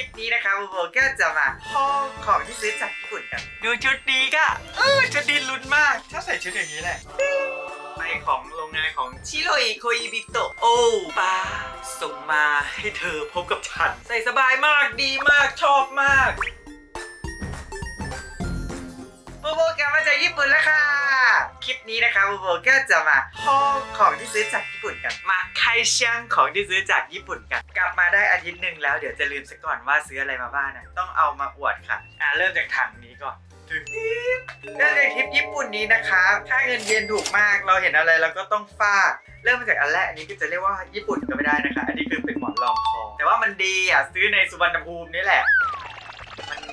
ลิปนี้นะคะโบโบก็จะมาห้องของที่ซื้อจากญี่ปุ่นกัน ดูชุดนี้ก็เออชุดดีลุ้นมาก ถ้าใส่ชุดอย่างนี้แหละไปของโรงงานของชิโรอิโคอิบิโตะโอ้ป้าส่งมาให้เธอพบกับฉัน ใส่สบายมากดีมากชอบมากโบโบกลับมาจากญี่ปุ่นแล้วค่ะค ลิปนี้นะคะโบโบก็จะมาห้องของที่ซื้อจากญี่ปุ่นกัน มาไคช่างของที่ซื้อจากญี่ปุ่นกัน กลับมาได้อาทิตย์หนึ่งแล้วเดี๋ยวจะลืมซะก่อนว่าซื้ออะไรมาบ้างนะต้องเอามาอวดค่ะ อ่าเริ่มจากถังนี้ก่อนเรื่องในทริปญี่ปุ่นนี้นะคะ ค่าเงินเยนถูกมาก เราเห็นอะไรเราก็ต้องฟาด เริ่มมาจากอันแรกอันนี้ก็จะเรียกว่าญี่ปุ่นก็ไม่ได้นะคะ อันนี้คือเป็นหมอนรองคอแต่ว่ามันดีอะซื้อในสุวรรณภูมินี่แหละ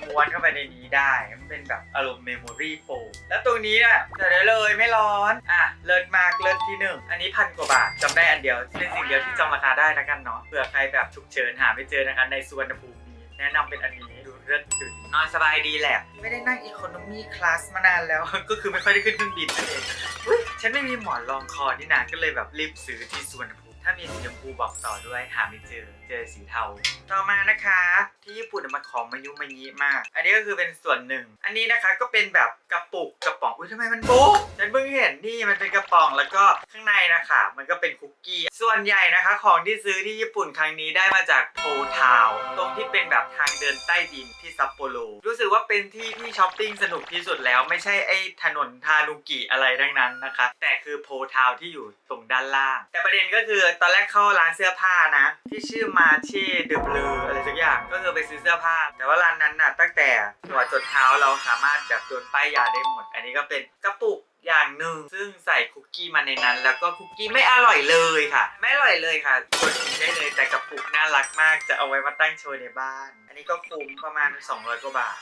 มันม้วนเข้าไปในนี้ได้ มันเป็นแบบอารมณ์เมมโมรี่โฟมแล้วตรงนี้เนี่ยใส่ได้เลยไม่ร้อน อะ เลิศมากเลิศที่หนึ่งอันนี้พันกว่าบาทจำได้อันเดียวเป็นสิ่งเดียวที่จำราคาได้แล้วกันเนาะเผื่อใครแบบฉุกเฉินหาไม่เจอนะคะในสุวรรณภูมินี้แนะนำเป็นอันนี้ดูเลิศดูดีนอนสบายดีแหละ ไม่ได้นั่งอีโคโนมี่คลาสมานานแล้ว ก็คือไม่ค่อยได้ขึ้นเครื่องบินนั่นเองอุ๊ยฉันไม่มีหมอนรองคอนี่นะก็เลยแบบรีบซื้อที่สุวรรณภูมิถ้ามีสีชมพูบอกต่อด้วยหาไม่เจอ เจอสีเทา ต่อมานะคะ ที่ญี่ปุ่นมันของมายุมายิมาก อันนี้ก็คือเป็นส่วนหนึ่ง อันนี้นะคะก็เป็นแบบกระปุกกระป๋อง อุ้ยทำไมมันโบ๊ะฉันเพิ่งเห็นนี่มันเป็นกระป๋องแล้วก็ข้างในนะคะ มันก็เป็นคุกกี้ ส่วนใหญ่นะคะ ของที่ซื้อที่ญี่ปุ่นครั้งนี้ได้มาจากโพทาวตรงที่เป็นแบบทางเดินใต้ดินที่ซัปโปโรรู้สึกว่าเป็นที่ที่ช้อปปิ้งสนุกที่สุดแล้วไม่ใช่ไอ้ถนนทานุกิอะไรทั้งนั้นนะคะ แต่คือโพทาวที่อยู่ตรงด้านล่าง แต่ประเด็นก็คือตอนแรกเข้าร้านเสื้อผ้านะ ที่ชื่อมาเช่เดบลืออะไรสักอย่างก็คือไปซื้อเสื้อผ้า แต่ว่าร้านนั้นน่ะตั้งแต่หัวจดเท้าเราสามารถแบบโดนป้ายยาได้หมด อันนี้ก็เป็นกระปุกอย่างหนึ่งซึ่งใส่คุกกี้มาในนั้น แล้วก็คุกกี้ไม่อร่อยเลยค่ะ ไม่อร่อยเลยค่ะควรกินได้เลยแต่กระปุกน่ารักมากจะเอาไว้มาตั้งโชว์ในบ้าน อันนี้ก็คุ้มประมาณ 200กว่าบาท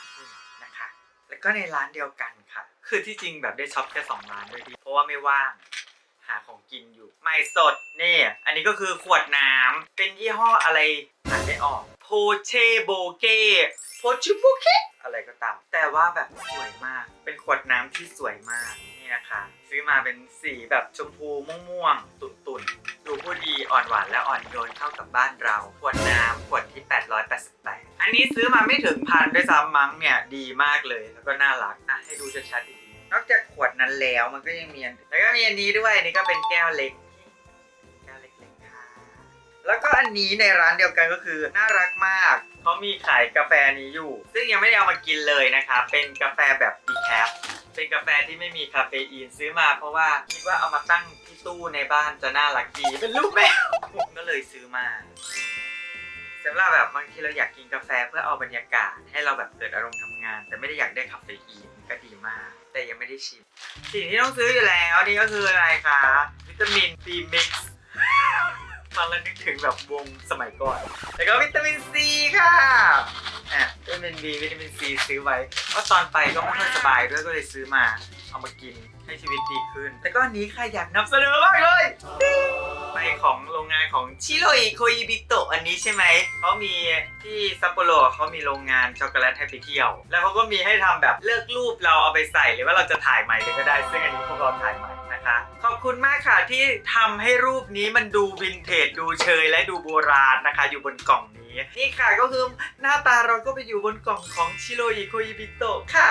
นะคะ แล้วก็ในร้านเดียวกันค่ะ คือที่จริงแบบได้ช็อปแค่สองร้านด้วยดีเพราะว่าไม่ว่าง หาของกินอยู่ไม่สดนี่อันนี้ก็คือขวดน้ำเป็นยี่ห้ออะไรอ่านไม่ออกโพเชโบเก้โพชิโบเกอะไรก็ตาม แต่ว่าแบบสวยมาก เป็นขวดน้ำที่สวยมากนี่นะคะ ซื้อมาเป็นสีแบบชมพูม่วงๆตุ่นๆ ดูผู้ดีอ่อนหวานและอ่อนโยนเข้ากับบ้านเรา ขวดน้ำขวดที่ 888 อันนี้ซื้อมาไม่ถึงพันด้วยซ้ำมั้งเนี่ย ดีมากเลยแล้วก็น่ารักอะให้ดูชัดๆอีก อกจากขวดนั้นแล้วมันก็ยังมีอันแล้วก็มีอันนี้ด้วยอันนี้ก็เป็นแก้วเล็กแก้วเล็กๆค่ะแล้วก็อันนี้ในร้านเดียวกันก็คือน่ารักมากเขามีขายกาแฟนี้อยู่ ซึ่งยังไม่ได้เอามากินเลยนะคะเป็นกาแฟแบบดีแคปเป็นกาแฟที่ไม่มีคาเฟอีนซื้อมาเพราะว่าคิดว่าเอามาตั้งที่ตู้ในบ้านจะน่ารักดีเป็นรูปแมวก็เลยซื้อมาอืมสำหรับแบบบางทีเราอยากกินกาแฟเพื่อเอาบรรยากาศ ให้เราแบบเกิดอารมณ์ทำงาน แต่ไม่ได้อยากได้คาเฟอีนก็ดีมาก แต่ยังไม่ได้ชิม สิ่งที่ต้องซื้ออยู่แล้วนี่ก็คืออะไรคะวิตามิน B mix ฟังแล้วนึกถึงแบบวงสมัยก่อน แล้วก็วิตามินซีค่ะอะวิตามิน B วิตามิน C ซื้อไว้เพราะตอนไปก็ไม่ค่อยสบายด้วยก็เลยซื้อมา เอามากินให้ชีวิตดีขึ้นแล้วก็อันนี้ค่ะอยากนำเสนอมากเลย ไปของโรงงานของชิโรอิโคอิบิโตะอันนี้ใช่ไหมเขามีที่ซัปโปโรเขามีโรงงานช็อกโกแลตให้ไปเที่ยว แล้วเขาก็มีให้ทำแบบเลือกรูปเราเอาไปใส่หรือว่าเราจะถ่ายใหม่เลยก็ได้ ซึ่งอันนี้พวกเราถ่ายใหม่นะคะขอบคุณมากค่ะที่ทำให้รูปนี้มันดูวินเทจดูเชยและดูโบราณนะคะ อยู่บนกล่องนี้นี่ค่ะก็คือหน้าตาเราก็ไปอยู่บนกล่องของชิโรอิโคอิบิโตะค่ะ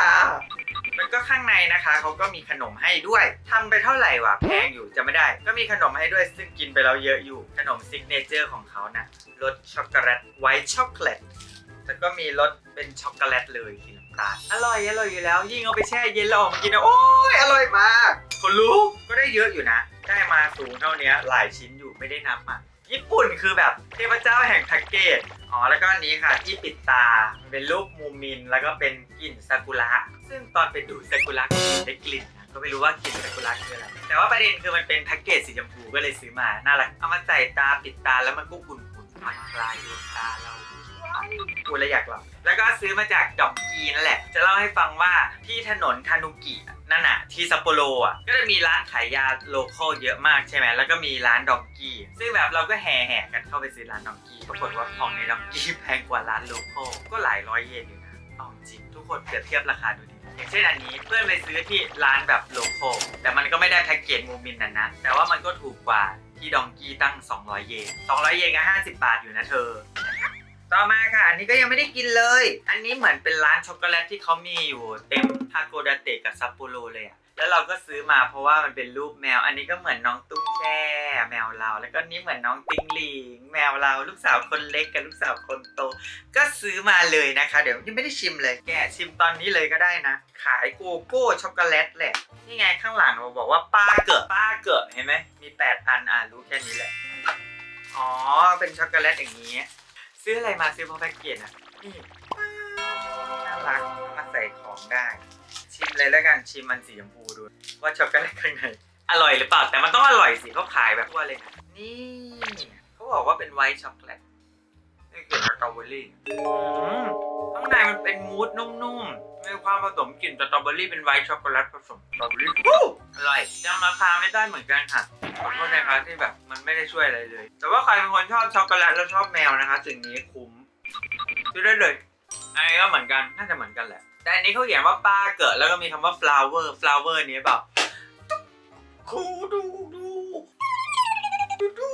แล้วก็ข้างในนะคะเขาก็มีขนมให้ด้วยทำไปเท่าไหร่วะแพงอยู่จะไม่ได้ ก็มีขนมให้ด้วยซึ่งกินไปแล้วเยอะอยู่ขนมซิกเนเจอร์ของเขานะรสช็อกโกแลตไวท์ช็อกโกแลตแล้วก็มีรสเป็นช็อกโกแลตเลยสีน้ำตาลอร่อยอร่อยอยู่แล้วยิ่งเอาไปแช่เย็นแล้วออกมากินนะโอ้ยอร่อยมากคนรู้ก็ได้เยอะอยู่นะ ได้มาสูงเท่านี้หลายชิ้นอยู่ไม่ได้นับอะ ญี่ปุ่นคือแบบเทพเจ้าแห่งแพ็กเกจอ๋อแล้วก็อันนี้ค่ะที่ปิดตาเป็นรูปมูมิน แล้วก็เป็นกลิ่นซากุระซึ่งตอนไปดูซากุระก็ได้กลิ่นนะก็ไม่รู้ว่ากลิ่นซากุระคืออะไรแต่ว่าประเด็นคือมันเป็นแพ็กเกจสีชมพูก็เลยซื้อมาน่ารักเอามาใส่ตาปิดตาแล้วมันก็อุ่นๆผ่อนคลายดวงตาเราพูดแล้วอยากหลับ แล้วก็ซื้อมาจากดอกกีนั่นแหละ จะเล่าให้ฟังว่าที่ถนนทานุกินั่นน่ะที่ซัปโปโรอะก็จะมีร้านขายยาโลคอลเยอะมากใช่ไหมแล้วก็มีร้านดอกกี้ซึ่งแบบเราก็แห่แห่กันเข้าไปซื้อร้านดอกกี้ปรากฏว่าของในดอกกี้แพงกว่าร้านโลคอลก็หลายร้อยเยนอยู่นะเอาจริงทุกคนเปรียบเทียบราคาดูดีอย่างเช่นอันนี้เพื่อนไปซื้อที่ร้านแบบโลคอลแต่มันก็ไม่ได้แพ็กเกจมูมินนะนะแต่ว่ามันก็ถูกกว่าที่ดองกี้ตั้ง 200 เยน200 เยนก็50 บาทอยู่นะเธอ ต่อมาค่ะ อันนี้ก็ยังไม่ได้กินเลย อันนี้เหมือนเป็นร้านช็อกโกแลตที่เขามีอยู่เต็มฮาโกดาเตะกับซัปโปโรเลยอะแล้วเราก็ซื้อมาเพราะว่ามันเป็นรูปแมว อันนี้ก็เหมือนน้องตุ้งแช่แมวเรา แล้วก็นี้เหมือนน้องติงหลิงแมวเรา ลูกสาวคนเล็กกับลูกสาวคนโต ก็ซื้อมาเลยนะคะ เดี๋ยวยังไม่ได้ชิมเลย แกะชิมตอนนี้เลยก็ได้นะ ขายโกโก้ช็อกโกแลตแหละ นี่ไงข้างหลังเราบอกว่าป้าเกิดป้าเกิดเห็นไหมมีแปดอันอ่านรู้แค่นี้แหละ อ๋อ เป็นช็อกโกแลตอย่างนี้ ซื้ออะไรมาซื้อเพราะแพ็กเกจอะนี่น่ารักเอามาใส่ของได้ ชิมเลยแล้วกันชิมมันสีชมพูดู ว่าช็อกโกแลตข้างในอร่อยหรือเปล่าแต่มันต้องอร่อยสิเขาขายแบบว่าเลยนะนี่เขาบอกว่าเป็นไวท์ช็อกโกแลตนี่เกี่ยวกับสตรอเบอรี่อืมข้างในมันเป็นมูสนุ่มๆ มีความผสมกลิ่นสตรอเบอรี่เป็นไวท์ช็อกโกแลตผสมสตรอเบอรี่วู้อร่อยจำราคาไม่ได้เหมือนกันค่ะขอโทษนะคะที่แบบมันไม่ได้ช่วยอะไรเลย แต่ว่าใครเป็นคนชอบช็อกโกแลตแล้วชอบแมวนะคะสิ่งนี้คุ้มซื้อได้เลยอันนี้ก็เหมือนกันน่าจะเหมือนกันแหละ แต่อันนี้เขาเขียนว่าป้าเกิดแล้วก็มีคำว่า flower flower นี้เปล่าคูดูดูดูดู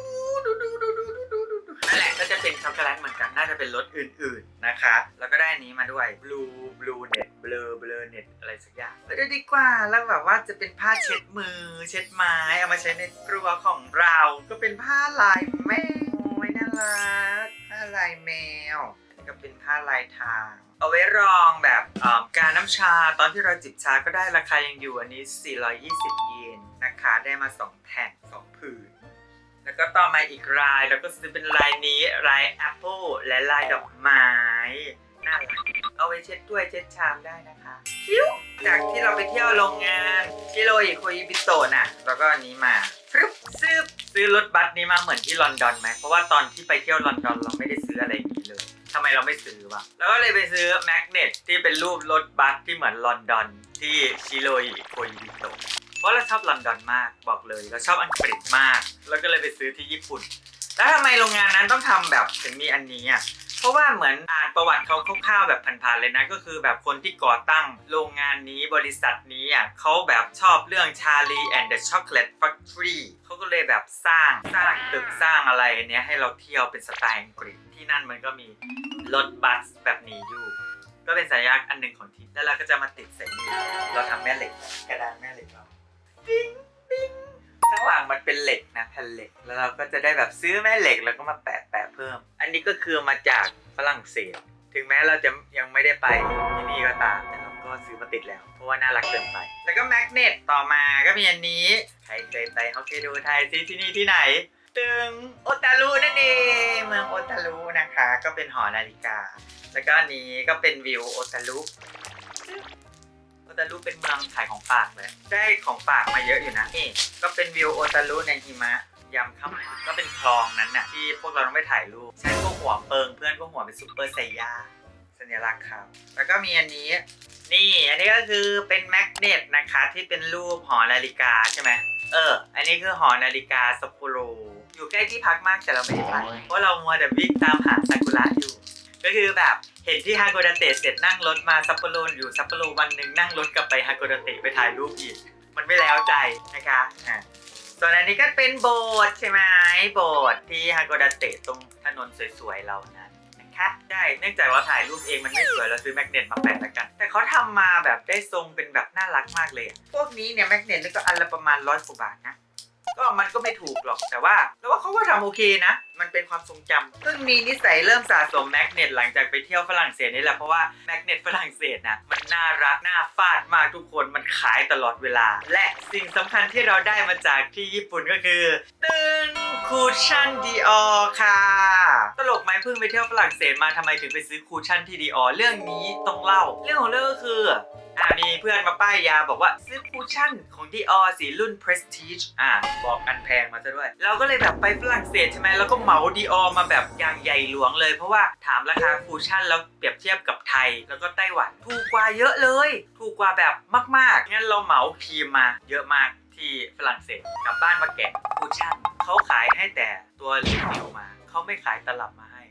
ดูดูดูดูดูดูดูนั่นแหละก็จะเป็นช็อกโกแลตเหมือนกันน่าจะเป็นรสอื่นๆนะคะ แล้วก็ได้อันนี้มาด้วย blue blue net blur blur net อะไรสักอย่างไปดูดีกว่าแล้วแบบว่าจะเป็นผ้าเช็ดมือ เช็ดไม้เอามาใช้ในครัวของเรา ก็เป็นผ้าลายแมวโอ้น่ารักผ้าลายแมวก็เป็นผ้าลายทาง เอาไว้รองแบบการน้ำชาตอนที่เราจิบชาก็ได้ราคายังอยู่อันนี้ 420 เยนนะคะได้มา 2 แผ่น2ผืนแล้วก็ต่อมาอีกลาย แล้วก็ซื้อเป็นลายนี้ลายแอปเปิลและลายดอกไม้ น่าเอาไว้เช็ดถ้วยเช็ดชามได้นะคะคิ้วจากที่เราไปเที่ยวโรงงานชิโรอิโคยิบิโตะน่ะแล้วก็อันนี้มาฟรึบซื้อซื้อรถบัสนี้มาเหมือนที่ลอนดอนไหมเพราะว่าตอนที่ไปเที่ยวลอนดอนเราไม่ได้ซื้ออะไรอย่างนี้เลยทำไมเราไม่ซื้อวะแล้วก็เลยไปซื้อแมกเนตที่เป็นรูปรถบัสที่เหมือนลอนดอนที่ชิโรอิโคยิบิโตะเพราะเราชอบลอนดอนมากบอกเลยเราชอบอังกฤษมาก แล้วก็เลยไปซื้อที่ญี่ปุ่น แล้วทำไมโรงงานนั้นต้องทำแบบถึงมีอันนี้อะ เพราะว่าเหมือนอ่านประวัติเขาคร่าวๆแบบผ่านๆเลยนะ ก็คือแบบคนที่ก่อตั้งโรงงานนี้บริษัทนี้อะเขาแบบชอบเรื่อง Charlie and the Chocolate Factory เขาก็เลยแบบสร้างสร้างตึกสร้างอะไรเนี้ยให้เราเที่ยวเป็นสไตล์อังกฤษที่นั่นมันก็มีรถบัสแบบนี้อยู่ ก็เป็นสัญลักษณ์อันหนึ่งของที่แล้วเราก็จะมาติดใส่นี่เราทำแม่เหล็กกระดานแม่เหล็กเราปิ้งปิ้ง ข้างหลังมันเป็นเหล็กนะแผ่นเหล็ก แล้วเราก็จะได้แบบซื้อแม่เหล็กแล้วก็มาแปะแปะเพิ่ม อันนี้ก็คือมาจากฝรั่งเศส ถึงแม้เราจะยังไม่ได้ไปที่นี่ก็ตามแต่เราก็ซื้อมาติดแล้ว เพราะว่าน่ารักเกินไป แล้วก็แมกเนตต่อมาก็มีอันนี้ใครเคยไปฮอกไกโดไทยที่ที่นี่ที่ไหนตึงโอตารุนั่นเองเมืองโอตารุนะคะ ก็เป็นหอนาฬิกา แล้วก็นี้ก็เป็นวิวโอตารุ ตารุเป็นเมืองขายของฝากเลย ได้ของฝากมาเยอะอยู่นะนี่ก็เป็นวิวโอตารุในหิมะยามค่ำก็เป็นคลองนั้นน่ะที่พวกเราต้องไปถ่ายรูปฉันก็หัวเปิงเพื่อนก็หัวเป็นซุปเปอร์ไซย่าสัญลักษณ์ครับ แล้วก็มีอันนี้ นี่อันนี้ก็คือเป็นแมกเนตนะคะที่เป็นรูปหอนาฬิกาใช่ไหมเออ อันนี้คือหอนาฬิกาซัปโปโรอยู่ใกล้ที่พักมากแต่เราไม่ได้ไปเพราะเรามัวแต่วิ่งตามหาซากุระอยู่ ก็คือแบบเห็นที่ฮาโกดาเตะเสร็จนั่งรถมาซัปโปโรอยู่ซัปโปโรวันหนึ่งนั่งรถกลับไปฮาโกดาเตะไปถ่ายรูปอีก มันไม่แล้วใจนะคะอะส่วนอันนี้ก็เป็นโบสถ์ใช่ไหมโบสถ์ที่ฮาโกดาเตะตรงถนนสวยๆเรานั้นนะคะใช่เนื่องจากเราถ่ายรูปเองมันไม่สวยเราซื้อแมกเนตมาแปะแล้วกัน แต่เขาทำมาแบบได้ทรงเป็นแบบน่ารักมากเลยอะพวกนี้เนี่ยแมกเนตนี่ก็อันละประมาณร้อยกว่าบาทนะก็มันก็ไม่ถูกหรอกแต่ว่าแล้วว่าเขาก็ทำโอเคนะ มันเป็นความทรงจำเพิ่งมีนิสัยเริ่มสะสมแมกเนตหลังจากไปเที่ยวฝรั่งเศสนี่แหละเพราะว่าแมกเนตฝรั่งเศสนะมันน่ารักน่าฟาดมากทุกคนมันขายตลอดเวลา และสิ่งสำคัญที่เราได้มาจากที่ญี่ปุ่นก็คือตึงคูชั่นดีออค่ะ ตลกไหมเพิ่งไปเที่ยวฝรั่งเศสมาทำไมถึงไปซื้อคูชั่นที่ดีออเรื่องนี้ต้องเล่า เรื่องของเรื่องก็คืออ่ามีเพื่อนมาป้ายยาบอกว่าซื้อคูชั่นของ Dior สีรุ่น Prestige อ่าบอกอันแพงมาซะด้วย เราก็เลยแบบไปฝรั่งเศสใช่ไหมแล้วก็เหมาหมาดีออมาแบบอย่างใหญ่หลวงเลย เพราะว่าถามราคาคูชั่นแล้วเปรียบเทียบกับไทย แล้วก็ไต้หวันถูกกว่าเยอะเลย ถูกกว่าแบบมากๆงั้นเราเหมาครีมมาเยอะมากที่ฝรั่งเศสกลับบ้านมาแกะคูชั่นเขาขายให้แต่ตัวรีวิวมาเขาไม่ขายตลับมาให้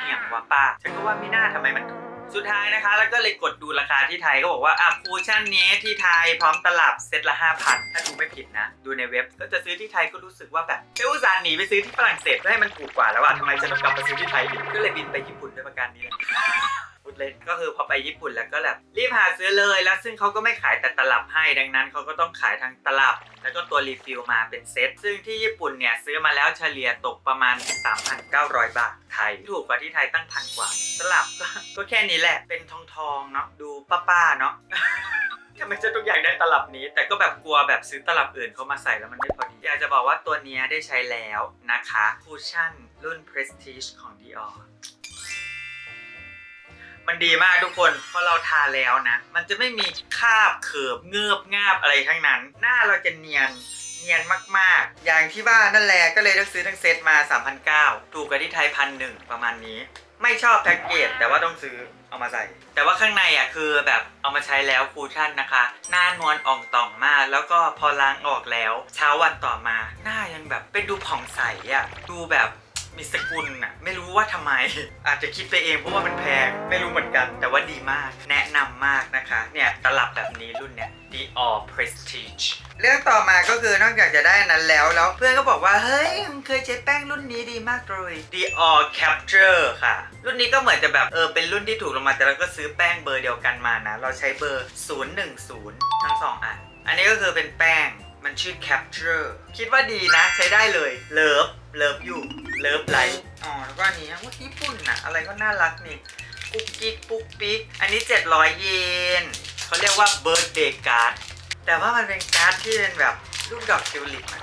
เหี่ยงว่าป้าฉันก็ว่าไม่น่าทำไมมันถูก สุดท้ายนะคะ แล้วก็เลยกดดูราคาที่ไทยก็บอกว่าอะคูชั่นนี้ที่ไทยพร้อมตลับเซตละ 5,000 ถ้าดูไม่ผิดนะ ดูในเว็บก็จะซื้อที่ไทยก็รู้สึกว่าแบบเอ้ยอุตส่าห์หนีไปซื้อที่ฝรั่งเศสเพื่อให้มันถูกกว่าแล้วว่าทำไมจะต้องกลับมาซื้อที่ไทยอีกก็เลยบินไปญี่ปุ่นด้วยประการนี้แหละ เล่นก็คือพอไปญี่ปุ่นแล้วก็แบบรีบหาซื้อเลยแล้วซึ่งเขาก็ไม่ขายแต่ตลับให้ดังนั้นเขาก็ต้องขายทั้งตลับ แล้วก็ตัวรีฟิลมาเป็นเซตซึ่งที่ญี่ปุ่นเนี่ยซื้อมาแล้วเฉลี่ยตกประมาณ 3,900 บาทไทย ถูกกว่าที่ไทยตั้งพันกว่า ตลับก็ก็แค่นี้แหละเป็นทองทองเนาะดูป้าๆเนาะทำไมจะทุกอย่างได้ตลับนี้ แต่ก็แบบกลัวแบบซื้อตลับอื่นเข้ามาใส่แล้วมันไม่พอดี อยากจะบอกว่าตัวนี้ได้ใช้แล้วนะคะคูชั่นรุ่น Prestige ของ Dior มันดีมากทุกคนเพอเราทาแล้วนะ มันจะไม่มีคราบเขิบเงือบงาบอะไรทั้งนั้น หน้าเราจะเนียนเนียนมากๆ อย่างที่บ้านั่นแหละก็เลยต้องซื้อทั้งเซตมา 3,900ถูกกับที่ไทยพันหนึ่งประมาณนี้ ไม่ชอบแพ็กเกจแต่ว่าต้องซื้อเอามาใส่ แต่ว่าข้างในอะคือแบบเอามาใช้แล้วคูชั่นนะคะ หน้านวลอ่องต่องมาก แล้วก็พอล้างออกแล้ว เช้าวันต่อมา หน้ายังแบบเป็นดูผ่องใสอะดูแบบ มีสกุลอะไม่รู้ว่าทำไม อาจจะคิดไปเองเพราะว่ามันแพง ไม่รู้เหมือนกัน แต่ว่าดีมากแนะนำมากนะคะ เนี่ยตลับแบบนี้รุ่นเนี่ย Dior Prestige เรื่องต่อมาก็คือนอกจากจะได้นั้นแล้วแล้วเพื่อนก็บอกว่า เฮ้ยมึงเคยใช้แป้งรุ่นนี้ดีมากเลย Dior Capture ค่ะ รุ่นนี้ก็เหมือนจะแบบเออเป็นรุ่นที่ถูกลงมาแต่เราก็ซื้อแป้งเบอร์เดียวกันมานะ เราใช้เบอร์ 010 ทั้งสองอัน อันนี้ก็คือเป็นแป้งมันชื่อ Capture คิดว่าดีนะใช้ได้เลยเลิฟ เลิฟอยู่เลิฟไลท์อ๋อแล้วก็อันนี้ว่าญี่ปุ่นนะอะไรก็น่ารักนี่ปุ๊กกิ๊กปุ๊กปิ๊กอันนี้ 700 เยนเขาเรียกว่า birthday card แต่ว่ามันเป็นการ์ดที่เป็นแบบรูปดอกทิวลิปอะ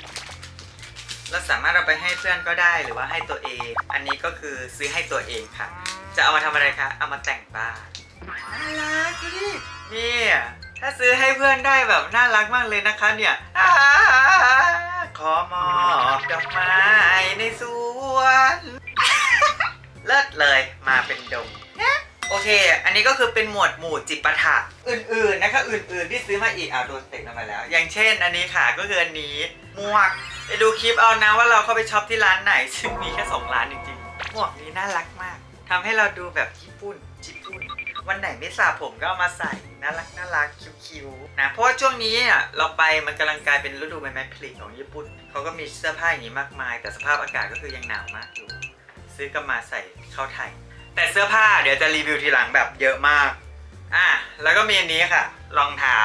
เราสามารถเอาไปให้เพื่อนก็ได้หรือว่าให้ตัวเอง อันนี้ก็คือซื้อให้ตัวเองค่ะ จะเอามาทำอะไรคะเอามาแต่งบ้านน่ารักดูดินี่ถ้าซื้อให้เพื่อนได้แบบน่ารักมากเลยนะคะเนี่ย ขอมอบดอกไม้ในสวน เลิศเลยมาเป็นดงโอเค อันนี้ก็คือเป็นหมวดหมู่จิปาถะอื่นๆนะคะอื่นๆที่ซื้อมาอีกอะโดนเตะลงมาแล้ว อย่างเช่น อันนี้ค่ะก็คืออันนี้หมวกไปดูคลิปเอานะว่าเราเข้าไปช็อปที่ร้านไหน ซึ่งมีแค่สองร้านจริงๆหมวกนี้น่ารักมากทำให้เราดูแบบญี่ปุ่นญี่ปุ่น วันไหนไม่สระผมก็เอามาใส่น่ารักน่ารักคิ้วๆนะเพราะว่าช่วงนี้อะเราไปมันกำลังกลายเป็นฤดูใบไม้ผลิของญี่ปุ่นเขาก็มีเสื้อผ้าอย่างนี้มากมาย แต่สภาพอากาศก็คือยังหนาวมากอยู่ ซื้อก็มาใส่เข้าไทย แต่เสื้อผ้าเดี๋ยวจะรีวิวทีหลังแบบเยอะมากอะแล้วก็มีอันนี้ค่ะรองเท้า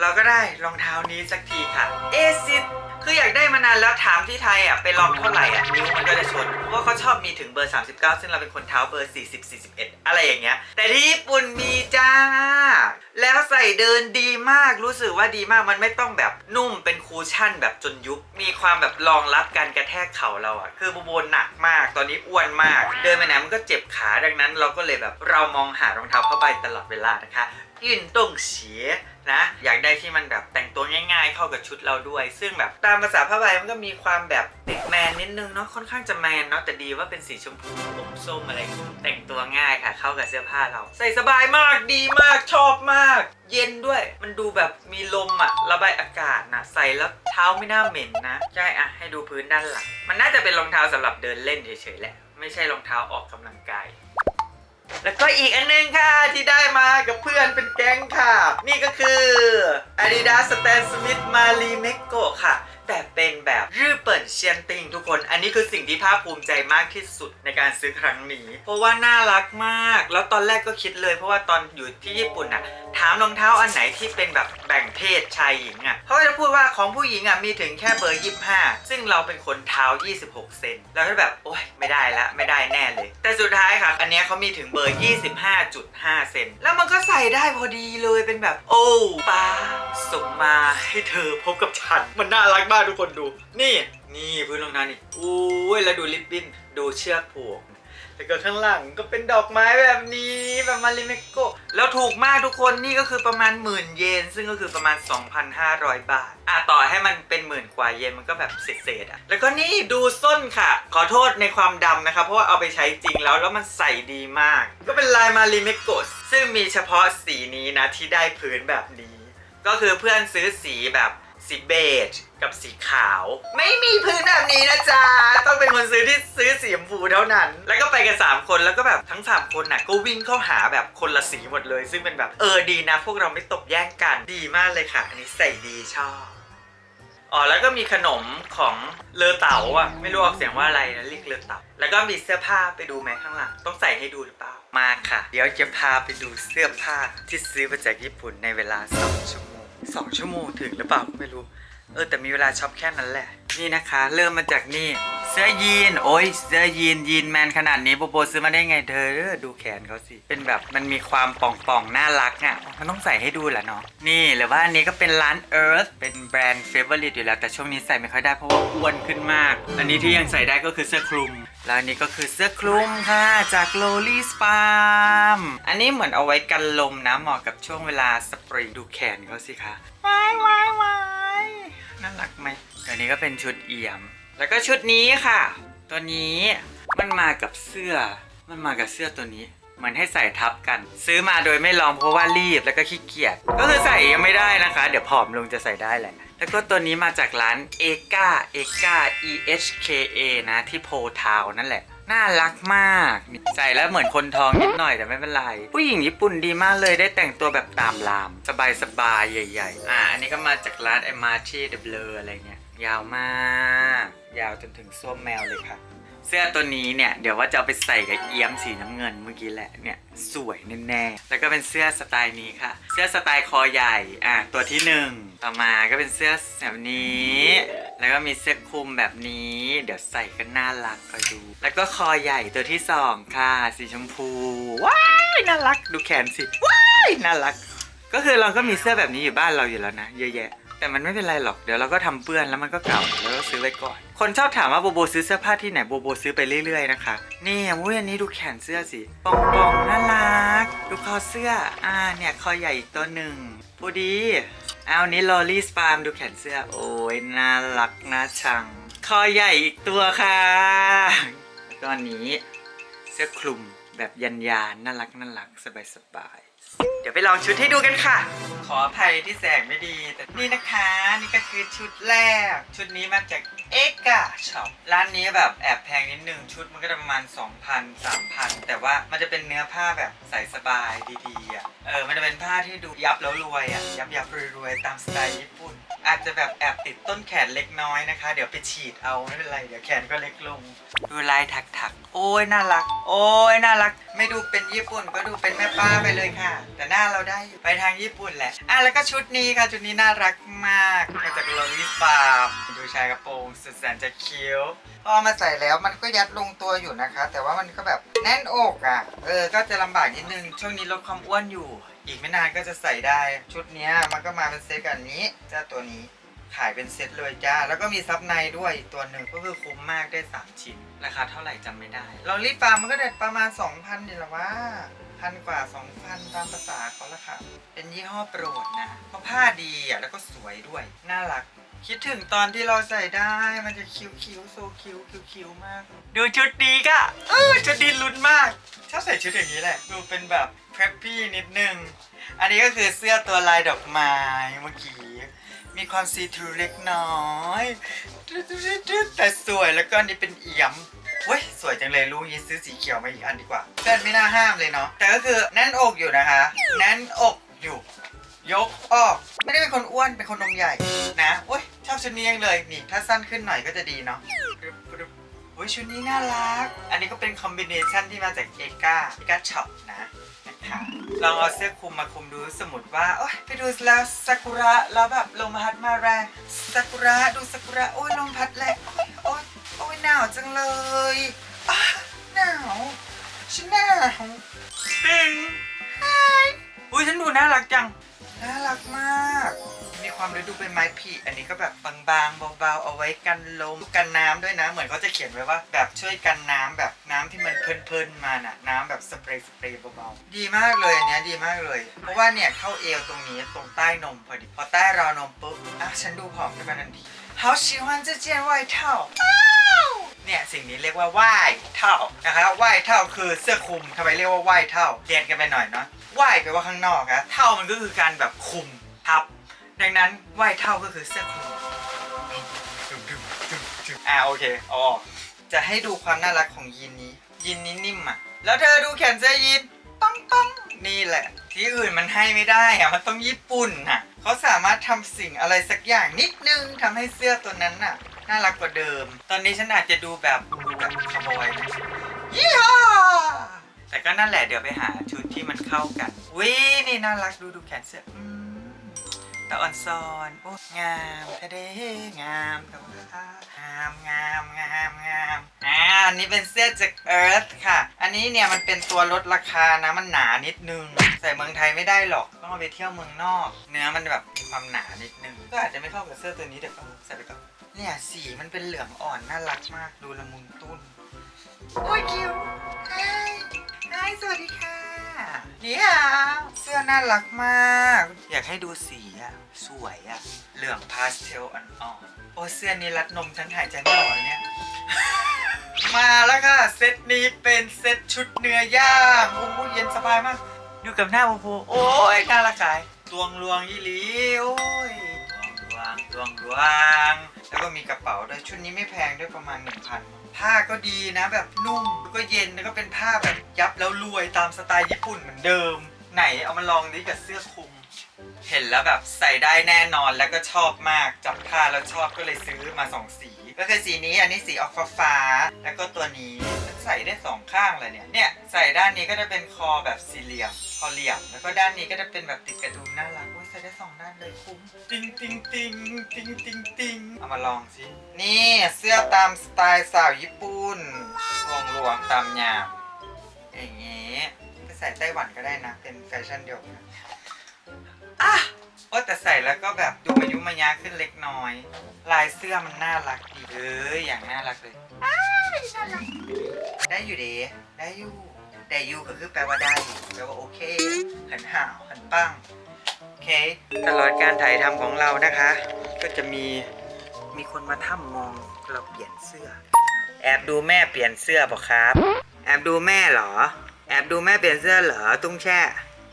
เราก็ได้รองเท้านี้สักทีค่ะเอซิด คืออยากได้มานานแล้วถามที่ไทยอะไปลองเท่าไหร่อะนิ้วมันก็จะชนเพราะว่าเขาชอบมีถึงเบอร์ 39 ซึ่งเราเป็นคนเท้าเบอร์ 40 41 อะไรอย่างเงี้ย แต่ที่ญี่ปุ่นมีจ้า แล้วใส่เดินดีมากรู้สึกว่าดีมากมันไม่ต้องแบบนุ่มเป็นคูชั่นแบบจนยุบ มีความแบบรองรับการกระแทกเข่าเราอะ คือโบโบหนักมากตอนนี้อ้วนมาก เดินไปไหนมันก็เจ็บขาดังนั้น เราก็เลยแบบเรามองหารองเท้าผ้าใบตลอดเวลานะคะ ยื่นต้งเฉียนะ อยากได้ที่มันแบบแต่งตัวง่ายๆ เข้ากับชุดเราด้วย ซึ่งแบบตามภาษาผ้าใบมันก็มีความแบบติดแมนนิดนึงเนาะค่อนข้างจะแมนเนาะแต่ดีว่าเป็นสีชมพูอมส้มอะไรกุ้งแต่งตัวง่ายค่ะ เข้ากับเสื้อผ้าเรา ใส่สบายมากดีมากชอบมาก เย็นด้วย มันดูแบบมีลมอะระบายอากาศนะใส่แล้วเท้าไม่น่าเหม็นนะใช่อะให้ดูพื้นด้านหลังมันน่าจะเป็นรองเท้าสำหรับเดินเล่นเฉยๆแหละไม่ใช่รองเท้าออกกำลังกาย แล้วก็อีกอันนึงค่ะที่ได้มากับเพื่อนเป็นแก๊งค่ะ นี่ก็คือ Adidas Stan Smith Mari m e k o ค่ะ แต่เป็นแบบรื้อเปิ่นเชียนติงทุกคน อันนี้คือสิ่งที่ภาคภูมิใจมากที่สุดในการซื้อครั้งนี้ เพราะว่าน่ารักมาก แล้วตอนแรกก็คิดเลย เพราะว่าตอนอยู่ที่ญี่ปุ่นอะถามรองเท้าอันไหนที่เป็นแบบแบ่งเพศชายหญิงอะเขาก็จะพูดว่าของผู้หญิงอะมีถึงแค่เบอร์ 25 ซึ่งเราเป็นคนเท้า 26 เซนเราก็แบบโอ๊ยไม่ได้ละไม่ได้แน่เลย แต่สุดท้ายค่ะ อันนี้เขามีถึงเบอร์ 25.5 เซนแล้วมันก็ใส่ได้พอดีเลยเป็นแบบ โอ้ป้าส่งมาให้เธอพบกับฉันมันน่ารักมากทุกคนดู นี่นี่พื้นรองเท้านี่อุ้ยแล้วดูลิปบิ้นดูเชือกผูกแล้วก็ข้างหลังก็เป็นดอกไม้แบบนี้แบบมาริเมโกะแล้วถูกมากทุกคนนี่ก็คือประมาณหมื่นเยน ซึ่งก็คือประมาณ 2,500 บาท อะต่อให้มันเป็นหมื่นกว่าเยนมันก็แบบเศษๆอะแล้วก็นี่ดูส้นค่ะ ขอโทษในความดำนะคะเพราะว่าเอาไปใช้จริงแล้วแล้วมันใส่ดีมาก ก็เป็นลายมาริเมโกะซึ่งมีเฉพาะสีนี้นะที่ได้พื้นแบบนี้ ก็คือเพื่อนซื้อสีแบบสีเบจ กับสีขาว ไม่มีพื้นแบบนี้นะจ๊ะ ต้องเป็นคนซื้อที่ซื้อสีชมพูเท่านั้น แล้วก็ไปกัน 3 คนแล้วก็แบบทั้ง 3 คนน่ะก็วิ่งเข้าหาแบบคนละสีหมดเลย ซึ่งเป็นแบบเออดีนะ พวกเราไม่ตบแย่งกันดีมากเลยค่ะ อันนี้ใส่ดีชอบ อ๋อแล้วก็มีขนมของเลอเต๋าอะไม่รู้ออกเสียงว่าอะไรนะเรียกเลอเต๋าแล้วก็มีเสื้อผ้าไปดูไหมข้างหลังต้องใส่ให้ดูหรือเปล่ามาค่ะ เดี๋ยวจะพาไปดูเสื้อผ้าที่ซื้อมาจากญี่ปุ่นในเวลา2ชั่วโมง2ชั่วโมงถึงหรือเปล่าไม่รู้ เออแต่มีเวลาช็อปแค่นั้นแหละ นี่นะคะ เริ่มมาจากนี่ เสื้อยีน โอ้ยเสื้อยีนยีนแมนขนาดนี้โบโบซื้อมาได้ไงเธอ ดูแขนเขาสิ เป็นแบบมันมีความป่องๆน่ารักอะ มันต้องใส่ให้ดูแหละเนาะ นี่หรือว่าอันนี้ก็เป็นร้าน Earth เป็นแบรนด์เฟเวอร์ลิตอยู่แล้ว แต่ช่วงนี้ใส่ไม่ค่อยได้เพราะว่าอ้วนขึ้นมาก อันนี้ที่ยังใส่ได้ก็คือเสื้อคลุม แล้วอันนี้ก็คือเสื้อคลุมค่ะจาก l o l i s Farm อันนี้เหมือนเอาไว้กันลมนะเหมาะกับช่วงเวลาสปริงดูแขนเขาสิคะว้ายว้ายว้ายน่ารักไหม อันนี้ก็เป็นชุดเอี่ยม แล้วก็ชุดนี้ค่ะ ตัวนี้มันมากับเสื้อ มันมากับเสื้อตัวนี้เหมือนให้ใส่ทับกัน ซื้อมาโดยไม่ลองเพราะว่ารีบแล้วก็ขี้เกียจก็คือใส่ยังไม่ได้นะคะ เดี๋ยวผอมลงจะใส่ได้แหละ แล้วก็ตัวนี้มาจากร้านเอกาเอกา E H K A นะที่โพทาวนั่นแหละน่ารักมากใส่แล้วเหมือนคนทองนิดหน่อยแต่ไม่เป็นไร ผู้หญิงญี่ปุ่นดีมากเลยได้แต่งตัวแบบตามราม สบายสบายๆใหญ่ ๆ อ่าอันนี้ก็มาจากร้านไอมาชีเดบเลออะไรเงี้ย ยาวมาก ยาวจนถึงส้วมแมวเลยค่ะ เสื้อตัวนี้เนี่ยเดี๋ยวว่าจะเอาไปใส่กับเอี้ยมสีน้ำเงินเมื่อกี้แหละเนี่ยสวยแน่ๆแล้วก็เป็นเสื้อสไตล์นี้ค่ะ เสื้อสไตล์คอใหญ่อะตัวที่หนึ่งต่อมาก็เป็นเสื้อแบบนี้ แล้วก็มีเสื้อคลุมแบบนี้ เดี๋ยวใส่ก็น่ารักคอยดู แล้วก็คอใหญ่ตัวที่สองค่ะสีชมพูว้ายน่ารักดูแขนสิว้ายน่ารัก ก็คือเราก็มีเสื้อแบบนี้อยู่บ้านเราอยู่แล้วนะ เยอะแยะ แต่มันไม่เป็นไรหรอก เดี๋ยวเราก็ทำเปื้อนแล้วมันก็เก่าแล้วก็ซื้อไว้ก่อน คนชอบถามว่าโบโบซื้อเสื้อผ้าที่ไหนโบโบซื้อไปเรื่อยๆนะคะนี่อุ้ยอันนี้ดูแขนเสื้อสิปองปองๆน่ารัก ดูคอเสื้อ อ่าเนี่ยคอใหญ่อีกตัวหนึ่งพูดีเอานี้ลอรี่สปาร์มดูแขนเสื้อ โอ้ยน่ารักน่าชัง คอใหญ่อีกตัวค่ะแล้วก็อันนี้เสื้อคลุมแบบยันยานน่ารักน่ารักสบายสบาย เดี๋ยวไปลองชุดให้ดูกันค่ะ ขออภัยที่แสงไม่ดี แต่นี่นะคะ นี่ก็คือชุดแรก ชุดนี้มาจากเอกาช็อปร้านนี้แบบแอบแพงนิดนึง ชุดมันก็จะประมาณ 2,000 3,000 แต่ว่ามันจะเป็นเนื้อผ้าแบบใส่สบายดีๆอะ เออ มันจะเป็นผ้าที่ดูยับแล้วรวยอะ ยับยับรวยๆตามสไตล์ญี่ปุ่น อาจจะแบบแอบติดต้นแขนเล็กน้อยนะคะ เดี๋ยวไปฉีดเอาไม่เป็นไร เดี๋ยวแขนก็เล็กลง ดูลายถักๆ โอ้ยน่ารัก โอ้ยน่ารัก ไม่ดูเป็นญี่ปุ่นก็ดูเป็นแม่ป้าไปเลยค่ะ แต่หน้าเราได้อยู่ไปทางญี่ปุ่นแหละอะแล้วก็ชุดนี้ค่ะชุดนี้น่ารักมากมาจากโรลิสฟาร์มดูชายกระโปรงสุดแสนจะคิ้วพอมาใส่แล้วมันก็ยัดลงตัวอยู่นะคะ แต่ว่ามันก็แบบแน่นอกอะเออก็จะลำบากนิดนึงช่วงนี้ลดความอ้วนอยู่ อีกไม่นานก็จะใส่ได้ชุดเนี้ยมันก็มาเป็นเซตกันนี้เจ้าตัวนี้ขายเป็นเซตเลยจ้า แล้วก็มีซับในด้วยตัวหนึ่งก็คือคุ้มมากได้ 3 ชิ้น ราคาเท่าไหร่จำไม่ได้ เรารีบฟาร์มมันก็ได้ประมาณ 2,000นี่แหละว่าพันกว่า 2,000 ตามภาษาเขาละค่ะ เป็นยี่ห้อโปรดนะเพราะผ้าดีอะแล้วก็สวยด้วย น่ารัก คิดถึงตอนที่เราใส่ได้มันจะคิ้วคิ้วๆโซคิ้วคิ้วคิ้วๆมาก ดูชุดนี้ก็เออชุดนี้ลุ้นมากชอบใส่ชุดอย่างนี้แหละ ดูเป็นแบบเพรปปี้นิดนึง อันนี้ก็คือเสื้อตัวลายดอกไม้เมื่อกี้ มีความซีทรูเล็กน้อย แต่สวยแล้วก็อันนี่เป็นเอี่ยมเว้ยสวยจังเลยลูกนี้ซื้อสีเขียวมาอีกอันดีกว่าเต้นไม่น่าห้ามเลยเนาะแต่ก็คือแน่นอกอยู่นะคะ แน่นอกอยู่ ยกออก ไม่ได้เป็นคนอ้วนเป็นคนนมใหญ่นะโอ้ย ชอบชุดนี้ยังเลยนี่ถ้าสั้นขึ้นหน่อยก็จะดีเนาะปรึบปรึบโอ้ยชุดนี้น่ารัก อันนี้ก็เป็นคอมบิเนชันที่มาจากเอกาเอกาช็อปนะนะคะลองเอาเสื้อคลุมมาคลุมดูสมมติว่าโอ๊ยไปดูแล้วซากุระแล้วแบบลมพัดมาแรงซากุระดูซากุระโอ้ยลมพัดแรงโอ๊ยโอ๊ยโอ๊ยหนาวจังเลยอะหนาวฉันหนาวตึงไฮอุ้ยฉันดูน่ารักจังน่ารักมากมี ความฤดูใบไม้ผลิอันนี้ก็แบบบางๆเบาๆเอาไว้กันลมกันน้ำด้วยนะ เหมือนเขาจะเขียนไว้ว่า แบบช่วยกันน้ำแบบน้ำที่มันเพลินๆมาน่ะน้ำแบบสเปรย์สเปรย์เบาๆดีมากเลยอันนี้ดีมากเลย เพราะว่าเนี่ยเข้าเอวตรงนี้ตรงใต้นมพอดีพอใต้ราวนมปุ๊บอะฉันดูผอมขึ้นมาทันทีเขาชิวันจะเจีเเนี่ยสิ่งนี้เรียกว่าว่ายเท่านะคะว่ายเท่าคือเสื้อคลุมทำไมเรียกว่าว่ายเท่าเรียนกันไปหน่อยเนาะว่ายแปลว่าข้างนอกนะเท่ามันก็คือการแบบคลุมทับ ดังนั้นไหวเท่าก็คือเสื้อคลุมอ่าโอเคเอาออกจะให้ดูความน่ารักของยีนนี้ ยีนนี้นิ่มอะ แล้วเธอดูแขนเสื้อยีนต้องต้องนี่แหละ ที่อื่นมันให้ไม่ได้อะมันต้องญี่ปุ่นอะเขาสามารถทำสิ่งอะไรสักอย่างนิดนึงทำให้เสื้อตัวนั้นน่ะน่ารักกว่าเดิม ตอนนี้ฉันอาจจะดูแบบดูแบบขโมยนะยี่ห้อแต่ก็นั่นแหละเดี๋ยวไปหาชุดที่มันเข้ากันวินี่น่ารักดูดูแขนเสื้ออืม ตะอ่อนซอนโอ้งามทะเดงามแต่ว่างามงามงามงามอ่าอันนี้เป็นเสื้อจากเอิร์ธค่ะ อันนี้เนี่ยมันเป็นตัวลดราคานะมันหนานิดนึง ใส่เมืองไทยไม่ได้หรอกต้องเอาไปเที่ยวเมืองนอก เนื้อมันแบบมีความหนานิดนึง ก็อาจจะไม่เข้ากับเสื้อตัวนี้แต่ก็ใส่ไปก่อนเนี่ยสีมันเป็นเหลืองอ่อนน่ารักมากดูละมุนตุ้นโอ้ยคิวไฮไฮสวัสดีค่ะ นี่ค่ะเสื้อน่ารักมาก อยากให้ดูสีอะสวยอะเหลืองพาสเทลอ่อนๆโอ้เสื้อนี้รัดนมฉันหายใจไม่ออกเลยเนี่ย มาแล้วค่ะ เซตนี้เป็นเซตชุดเนื้อย่างโอ้โหเย็นสบายมาก อยู่กับหน้าโอ้โหโอ้ยน่ารักกายตวงลวงยี่หลีโอ้ยตวงลวงตวงลวง แล้วก็มีกระเป๋าด้วยชุดนี้ไม่แพงด้วยประมาณ 1,000 ผ้าก็ดีนะ แบบนุ่มแล้วก็เย็นแล้วก็เป็นผ้าแบบยับแล้วรวยตามสไตล์ญี่ปุ่นเหมือนเดิม ไหนเอามาลองดิกับเสื้อคลุม เห็นแล้วแบบใส่ได้แน่นอนแล้วก็ชอบมากจับผ้าแล้วชอบก็เลยซื้อมาสองสี ก็คือสีนี้อันนี้สีออกฟ้าๆแล้วก็ตัวนี้ใส่ได้สองข้างเลยเนี่ยเนี่ยใส่ด้านนี้ก็จะเป็นคอแบบสี่เหลี่ยมคอเหลี่ยม แล้วก็ด้านนี้ก็จะเป็นแบบติดกระดุมน่ารักโอ้ยใส่ได้สองด้านเลยคุ้มติงติงติงติงติงติงเอามาลองสินี่ส ตามสไตล์สาวญี่ปุ่นหลวงหลวงๆตามหยาบอย่างงี้ไปใส่ไต้หวันก็ได้นะ เป็นแฟชั่นเดียวกันอะโอ้แต่ใส่แล้วก็แบบดูมายุมายาขึ้นเล็กน้อย ลายเสื้อมันน่ารักดีเอออย่างน่ารักเลยอ้ายน่ารักได้อยู่เดได้อยู่ได้อยู่ก็คือแปลว่าได้แปลว่าโอเคหันห่าวหันปังโอเค ตลอดการถ่ายทำของเรานะคะ ก็จะมีมีคนมาถ้ำมอง เราเปลี่ยนเสื้อ แอบดูแม่เปลี่ยนเสื้อเปล่ะครับ แอบดูแม่เหรอ แอบดูแม่เปลี่ยนเสื้อเหรอตุ้งแช่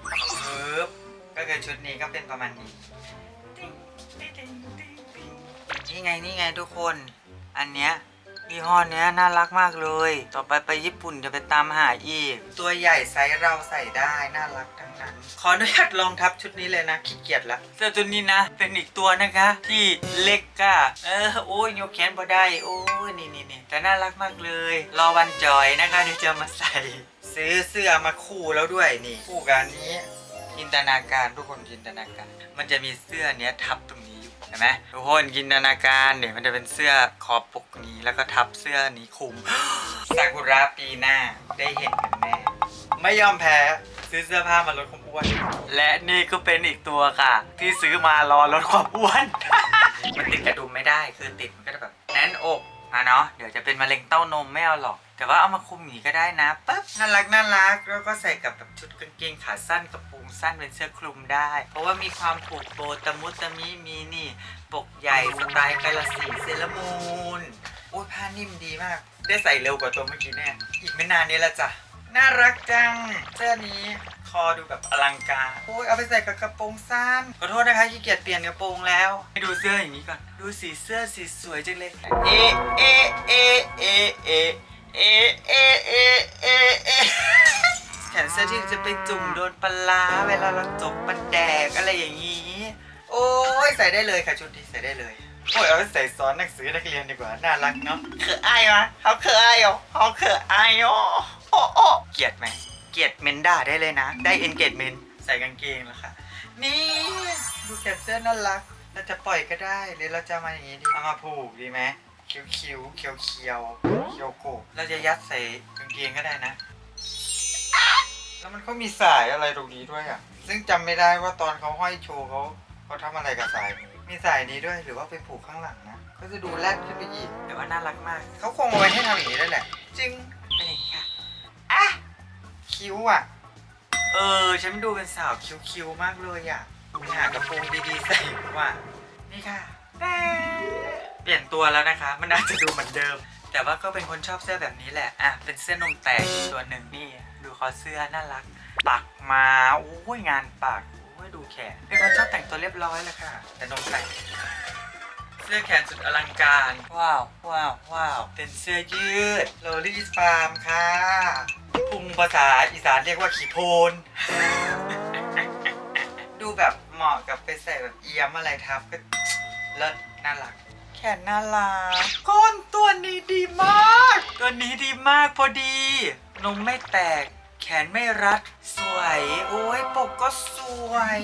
ปึ๊บก็คือชุดนี้ก็เป็นประมาณนี้นี่ไงนี่ไงทุกคน อันเนี้ย ยี่ห้อเนี้ยน่ารักมากเลย ต่อไปไปญี่ปุ่นจะไปตามหาอีก ตัวใหญ่ไซส์เราใส่ได้น่ารักทั้งนั้น ขออนุญาตลองทับชุดนี้เลยนะขี้เกียจละเสื้อตัวนี้นะ เป็นอีกตัวนะคะ ที่เล็กก้าเออโอ้ยยกแขนพอได้ โอ้ยนี่นี่นี่แต่น่ารักมากเลย รอวันจอยนะคะเดี๋ยวจะมาใส่ ซื้อเสื้อมาคู่แล้วด้วยนี่คู่กันนี้จินตนาการทุกคนจินตนาการ มันจะมีเสื้อเนี้ยทับตรงนี้ เห็นไหมทุกคนจินตนาการเนี่ยวมันจะเป็นเสื้อคอปกนี้แล้วก็ทับเสื้อนี้คลุมซากุระปีหน้าได้เห็นกันแน่ไม่ยอมแพ้ซื้อเสื้อผ้ามาลดความอ้วน และนี่ก็เป็นอีกตัวค่ะ ที่ซื้อมารอลดความอ้วน มันติดกระดุมไม่ได้คือติดมันก็จะแบบแน่นอกอะเนาะเดี๋ยวจะเป็นมะเร็งเต้านมไม่เอาหรอก แต่ว่าเอามาคุมหมีก็ได้นะปั๊บน่ารักน่ารักแล้วก็ใส่กับแบบชุดกางเกงขาสั้นกระโปรง สั้นเป็นเสื้อคลุมได้ เพราะว่ามีความผูกโบตะมุตะมิมีนี่ ปกใหญ่สไตล์กาลสีเซรามูนโอ้ยผ้านิ่มดีมาก ได้ใส่เร็วกว่าตัวเมื่อกี้แน่อีกไม่นานนี้ละจ้ะน่ารักจังเสื้อนี้คอดูแบบอลังการโอ้ยเอาไปใส่กับกระโปรงสั้นขอโทษนะคะขี้เกียจเปลี่ยนกระโปรงแล้วให้ดูเสื้ออย่างนี้ก่อนดูสีเสื้อสีสวยจังเลยเอเอเอเอเอเอเอเอเอเอ แขนเสื้อที่จะไปจุ่มโดนปลาเวลาเราจบปันแดกอะไรอย่างนี้ โอ้ยใส่ได้เลยค่ะชุดนี้ใส่ได้เลยโอ้ยเอาไปใส่ซ้อนหนังสือนักเรียนดีกว่าน่ารักเนาะเขออายวะเขาเขออายเหรอเขาเขออายอ๋อโอ้โอ้เกลียดไหมเกลียดเมนด่าได้เลยนะ ได้เอนเกจเมนใส่กางเกงแล้วค่ะ นี่ดูแคปเสื้อน่ารักเราจะปล่อยก็ได้หรือเราจะมาอย่างนี้ดีเอามาผูกดีไหมคิ้วคิ้วเคียวเคียวเคียวโกะเราจะยัดใส่กางเกงก็ได้นะ แล้วมันก็มีสายอะไรตรงนี้ด้วยอะ ซึ่งจำไม่ได้ว่าตอนเขาห้อยโชว์เขาเขาทำอะไรกับสายนี้มีสายนี้ด้วยหรือว่าไปผูกข้างหลังนะ ก็จะดูแรดขึ้นไปอีกแต่ว่าน่ารักมาก เขาคงเอาไว้ให้ทำอย่างนี้ด้วยแหละ จึงเป็นอย่างนี้ค่ะ อะ คิ้วอะ เออ ฉันดูเป็นสาวคิ้วๆมากเลยอะไปหากระโปรงดีๆใส่ดีกว่า นี่ค่ะแป๊ะเปลี่ยนตัวแล้วนะคะ มันอาจจะดูเหมือนเดิม แต่ว่าก็เป็นคนชอบเสื้อแบบนี้แหละ อะ เป็นเสื้อนมแตกอีกตัวหนึ่งนี่ดู คอเสื้อน่ารัก ปักมาโอ้ยงานปักโอ้ยดูแขนเป็นคนชอบแต่งตัวเรียบร้อยเลยค่ะ แต่นมใส่เสื้อแขนสุดอลังการ ว้าวว้าวว้าวเป็นเสื้อยืดโรลี่ฟาร์มค่ะพุงภาษาอีสานเรียกว่าขี่โพนดูแบบเหมาะกับไปใส่แบบเอียมอะไรทับก็เลิศน่ารักแขนน่ารักก้นตัวนี้ดีมาก ตัวนี้ดีมากพอดี นมไม่แตก แขนไม่รัด สวย โอ้ยปกก็สวย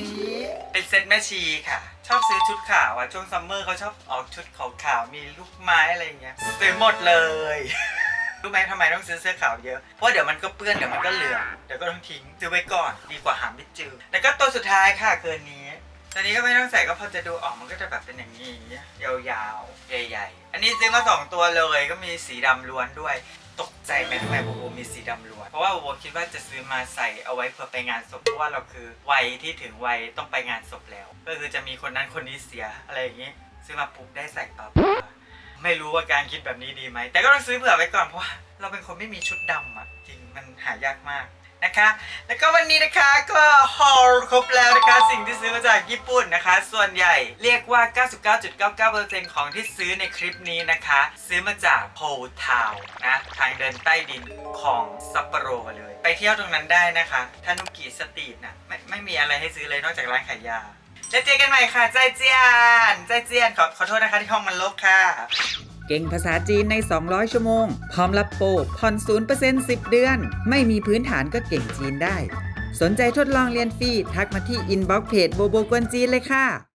เป็นเซ็ตแม่ชีค่ะ ชอบซื้อชุดขาวอะช่วงซัมเมอร์เขาชอบออกชุดขาวๆมีลูกไม้อะไรอย่างเงี้ยซื้อหมดเลย รู้ไหมทำไมต้องซื้อเสื้อขาวเยอะ เพราะเดี๋ยวมันก็เปื้อนเดี๋ยวมันก็เหลืองเดี๋ยวก็ต้องทิ้งซื้อไว้ก่อนดีกว่าหาไม่เจอแล้วก็ตัวสุดท้ายค่ะเกินนี้ตัวนี้ก็ไม่ต้องใส่ก็พอจะดูออกมันก็จะแบบเป็นอย่างนี้ยาวๆใหญ่ๆอันนี้ซื้อมาสองตัวเลยก็มีสีดำล้วนด้วย ตกใจไหมทำไมโบโบมีสีดำล้วน เพราะว่าโบโบคิดว่าจะซื้อมาใส่เอาไว้เพื่อไปงานศพ เพราะว่าเราคือวัยที่ถึงวัยต้องไปงานศพแล้ว ก็คือจะมีคนนั้นคนนี้เสียอะไรอย่างนี้ ซื้อมาปุ๊บได้ใส่ปั๊บไม่รู้ว่าการคิดแบบนี้ดีไหม แต่ก็ต้องซื้อเผื่อไว้ก่อนเพราะว่าเราเป็นคนไม่มีชุดดำอะ จริงมันหายากมาก นะคะ แล้วก็วันนี้นะคะก็ฮอลครบแล้วนะคะ สิ่งที่ซื้อมาจากญี่ปุ่นนะคะ ส่วนใหญ่เรียกว่า 99.99%ของที่ซื้อในคลิปนี้นะคะ ซื้อมาจากโพทาวนะทางเดินใต้ดินของซัปโปโรเลย ไปเที่ยวตรงนั้นได้นะคะทานุกิสตรีทนะไม่ไม่มีอะไรให้ซื้อเลยนอกจากร้านขายยาแล้วเจอกันใหม่ค่ะใจเจียนใจเจียนขอขอโทษนะคะที่ห้องมันรกค่ะ เก่งภาษาจีนใน 200 ชั่วโมง พร้อมรับโปรผ่อน 0% 10 เดือน ไม่มีพื้นฐานก็เก่งจีนได้ สนใจทดลองเรียนฟรี ทักมาที่อินบ็อกเพจโบโบกวนจีนเลยค่ะ